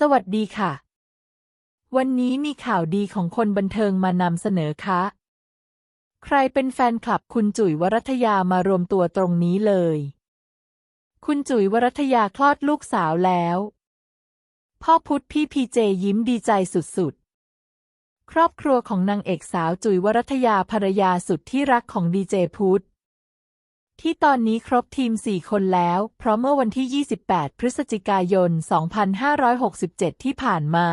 สวัสดีค่ะ วันนี้มีข่าวดีของคนบันเทิงมานำเสนอคะ ใครเป็นแฟนคลับคุณจุ๋ยวรัตยามารวมตัวตรงนี้เลย คุณจุ๋ยวรัตยาคลอดลูกสาวแล้ว พ่อพุทธพี่พีเจยิ้มดีใจสุดๆ ครอบครัวของนางเอกสาวจุ๋ยวรัตยาภรรยาสุดที่รักของดีเจพุทธ ที่ตอนนี้ครบทีม 4 คนแล้ว เพราะเมื่อวันที่ 28 พฤศจิกายน 2567 ที่ผ่านมา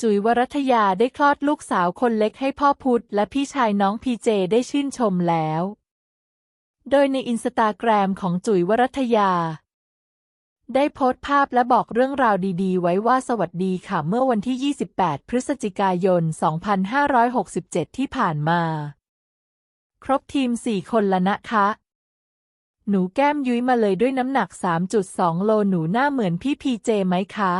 จุ๋ยวรัตยาได้คลอดลูกสาวคนเล็กให้พ่อพุธและพี่ชายน้องพีเจได้ชื่นชมแล้ว โดยในอินสตาแกรมของจุ๋ยวรัตยา ได้โพสต์ภาพและบอกเรื่องราวดี ๆ ไว้ว่าสวัสดีค่ะเมื่อวันที่ 28 พฤศจิกายน 2567 ที่ผ่านมา ครบทีม4คนละนะคะ หนูแก้มยุ้ยมาเลยด้วยน้ำหนัก 3.2 โลหนูหน้าเหมือนพี่พีเจไหมคะ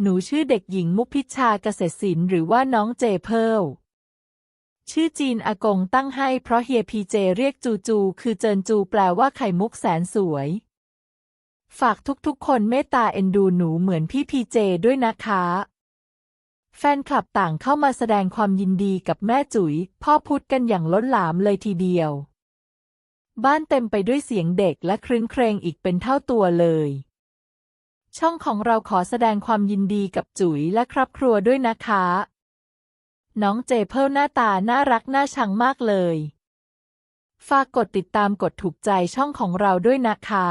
หนูชื่อเด็กหญิงมุกพิชชาเกษตรศิลป์หรือว่าน้องเจเพิลชื่อจีนอากงตั้งให้เพราะเฮียพีเจเรียกจูจู คือเจินจูแปลว่าไข่มุกแสนสวย ฝากทุกๆคนเมตตาเอ็นดูหนูเหมือนพี่พีเจด้วยนะคะ แฟนคลับต่างเข้ามาแสดงความยินดีกับแม่จุ๋ย พ่อพุธกันอย่างล้นหลามเลยทีเดียว บ้านเต็มไปด้วยเสียงเด็กและครื้นเครงอีกเป็นเท่าตัวเลย ช่องของเราขอแสดงความยินดีกับจุ๋ยและครอบครัวด้วยนะคะ น้องเจเพิลหน้าตาน่ารักน่าชังมากเลย ฝากกดติดตามกดถูกใจช่องของเราด้วยนะคะ